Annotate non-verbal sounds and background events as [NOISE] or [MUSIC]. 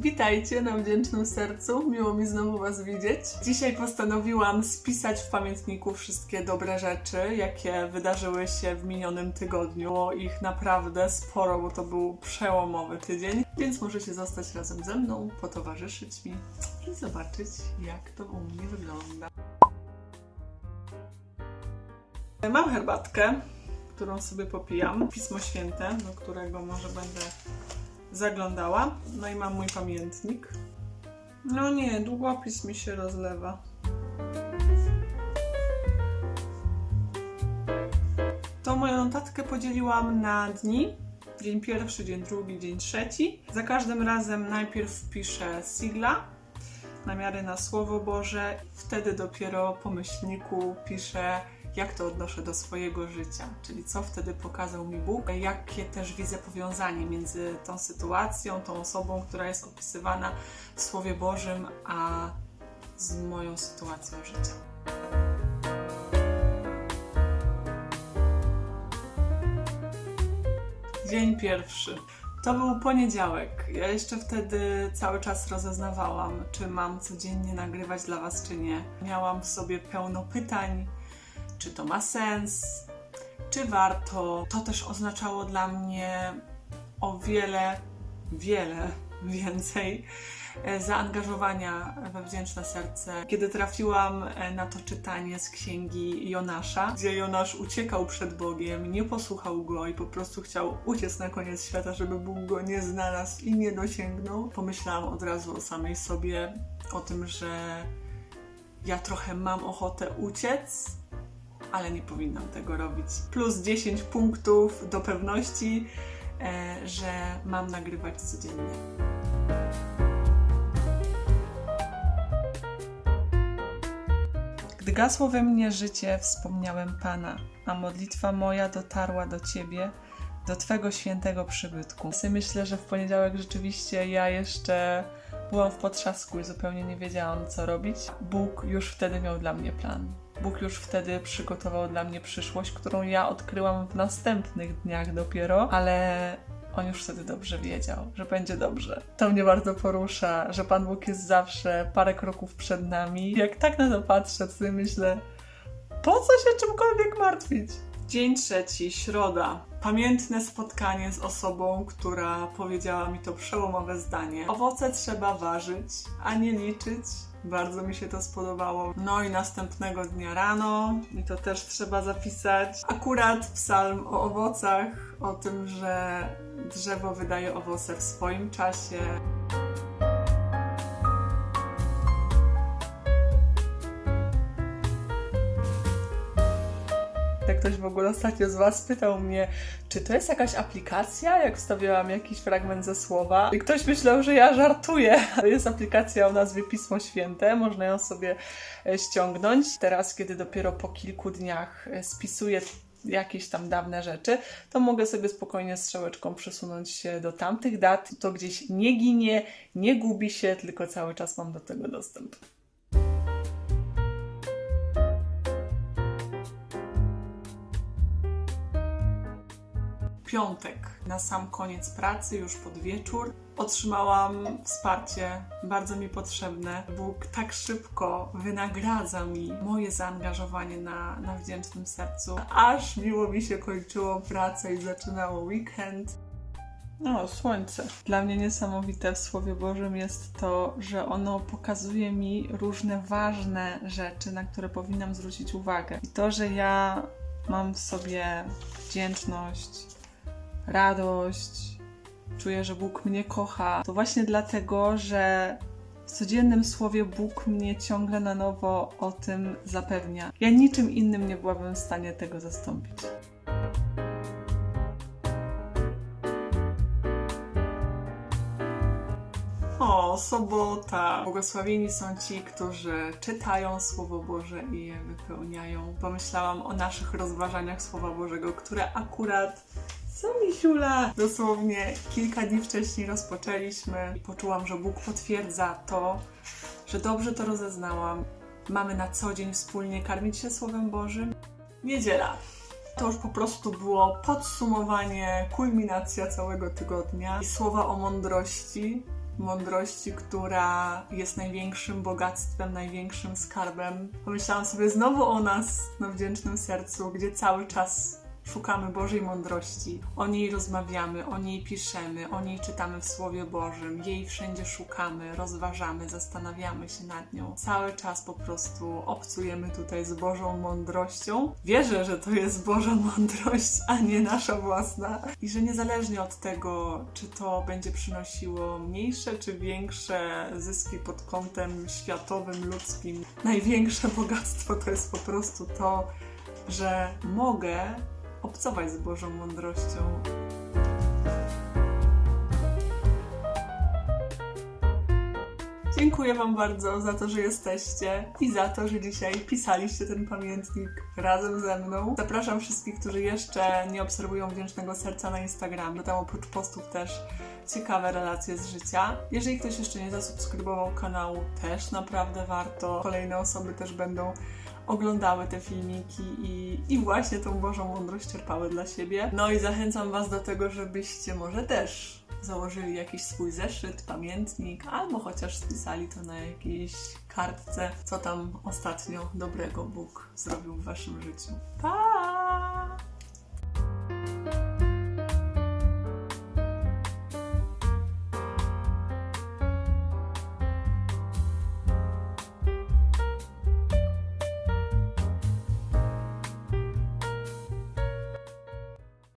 Witajcie na wdzięcznym sercu, miło mi znowu Was widzieć. Dzisiaj postanowiłam spisać w pamiętniku wszystkie dobre rzeczy, jakie wydarzyły się w minionym tygodniu. Było ich naprawdę sporo, bo to był przełomowy tydzień, więc możecie zostać razem ze mną, potowarzyszyć mi i zobaczyć, jak to u mnie wygląda. Mam herbatkę, którą sobie popijam, Pismo Święte, do którego może będę zaglądała. No i mam mój pamiętnik. No nie, długopis mi się rozlewa. To moją notatkę podzieliłam na dni. Dzień pierwszy, dzień drugi, dzień trzeci. Za każdym razem najpierw wpiszę sigla, namiary na Słowo Boże. Wtedy dopiero po myślniku piszę, jak to odnoszę do swojego życia, czyli co wtedy pokazał mi Bóg, jakie też widzę powiązanie między tą sytuacją, tą osobą, która jest opisywana w Słowie Bożym, a z moją sytuacją życia. Dzień pierwszy. To był poniedziałek. Ja jeszcze wtedy cały czas rozeznawałam, czy mam codziennie nagrywać dla Was, czy nie. Miałam w sobie pełno pytań, czy to ma sens, czy warto. To też oznaczało dla mnie o wiele, wiele [LAUGHS] więcej e, zaangażowania we wdzięczne serce. Kiedy trafiłam e, na to czytanie z księgi Jonasza, gdzie Jonasz uciekał przed Bogiem, nie posłuchał go i po prostu chciał uciec na koniec świata, żeby Bóg go nie znalazł i nie dosięgnął, pomyślałam od razu o samej sobie, o tym, że ja trochę mam ochotę uciec, ale nie powinnam tego robić. Plus 10 punktów do pewności, e, że mam nagrywać codziennie. Gdy gasło we mnie życie, wspomniałem Pana, a modlitwa moja dotarła do Ciebie, do Twego świętego przybytku. Myślę, że w poniedziałek rzeczywiście ja jeszcze byłam w potrzasku i zupełnie nie wiedziałam, co robić. Bóg już wtedy miał dla mnie plan. Bóg już wtedy przygotował dla mnie przyszłość, którą ja odkryłam w następnych dniach dopiero, ale on już wtedy dobrze wiedział, że będzie dobrze. To mnie bardzo porusza, że Pan Bóg jest zawsze parę kroków przed nami. Jak tak na to patrzę, to sobie myślę, po co się czymkolwiek martwić? Dzień trzeci, środa. Pamiętne spotkanie z osobą, która powiedziała mi to przełomowe zdanie. Owoce trzeba ważyć, a nie liczyć. Bardzo mi się to spodobało. No i następnego dnia rano, i to też trzeba zapisać, akurat psalm o owocach, o tym, że drzewo wydaje owoce w swoim czasie. Jak ktoś w ogóle ostatnio z Was pytał mnie, czy to jest jakaś aplikacja, jak wstawiałam jakiś fragment ze słowa. I ktoś myślał, że ja żartuję. To jest aplikacja o nazwie Pismo Święte, można ją sobie e, ściągnąć. Teraz, kiedy dopiero po kilku dniach e, spisuję jakieś tam dawne rzeczy, to mogę sobie spokojnie strzałeczką przesunąć się do tamtych dat. To gdzieś nie ginie, nie gubi się, tylko cały czas mam do tego dostęp. Piątek, na sam koniec pracy, już pod wieczór, otrzymałam wsparcie bardzo mi potrzebne. Bóg tak szybko wynagradza mi moje zaangażowanie na, na wdzięcznym sercu, aż miło mi się kończyło praca i zaczynało weekend. O, słońce. Dla mnie niesamowite w Słowie Bożym jest to, że ono pokazuje mi różne ważne rzeczy, na które powinnam zwrócić uwagę. I to, że ja mam w sobie wdzięczność, radość, czuję, że Bóg mnie kocha, to właśnie dlatego, że w codziennym słowie Bóg mnie ciągle na nowo o tym zapewnia. Ja niczym innym nie byłabym w stanie tego zastąpić. O, sobota! Błogosławieni są ci, którzy czytają Słowo Boże i je wypełniają. Pomyślałam o naszych rozważaniach Słowa Bożego, które akurat są misiula! Dosłownie kilka dni wcześniej rozpoczęliśmy poczułam, że Bóg potwierdza to, że dobrze to rozeznałam. Mamy na co dzień wspólnie karmić się Słowem Bożym. Niedziela. To już po prostu było podsumowanie, kulminacja całego tygodnia i słowa o mądrości. mądrości, która jest największym bogactwem, największym skarbem. Pomyślałam sobie znowu o nas na wdzięcznym sercu, gdzie cały czas szukamy Bożej mądrości. O niej rozmawiamy, o niej piszemy, o niej czytamy w Słowie Bożym, jej wszędzie szukamy, rozważamy, zastanawiamy się nad nią. Cały czas po prostu obcujemy tutaj z Bożą mądrością. Wierzę, że to jest Boża mądrość, a nie nasza własna. I że niezależnie od tego, czy to będzie przynosiło mniejsze czy większe zyski pod kątem światowym, ludzkim, największe bogactwo to jest po prostu to, że mogę obcować z Bożą mądrością. Dziękuję Wam bardzo za to, że jesteście i za to, że dzisiaj pisaliście ten pamiętnik razem ze mną. Zapraszam wszystkich, którzy jeszcze nie obserwują Wdzięcznego Serca na Instagramie. Tam oprócz postów też ciekawe relacje z życia. Jeżeli ktoś jeszcze nie zasubskrybował kanału, też naprawdę warto. Kolejne osoby też będą oglądały te filmiki i, i właśnie tą Bożą mądrość czerpały dla siebie. No i zachęcam Was do tego, żebyście może też założyli jakiś swój zeszyt, pamiętnik, albo chociaż spisali to na jakiejś kartce, co tam ostatnio dobrego Bóg zrobił w Waszym życiu. Pa!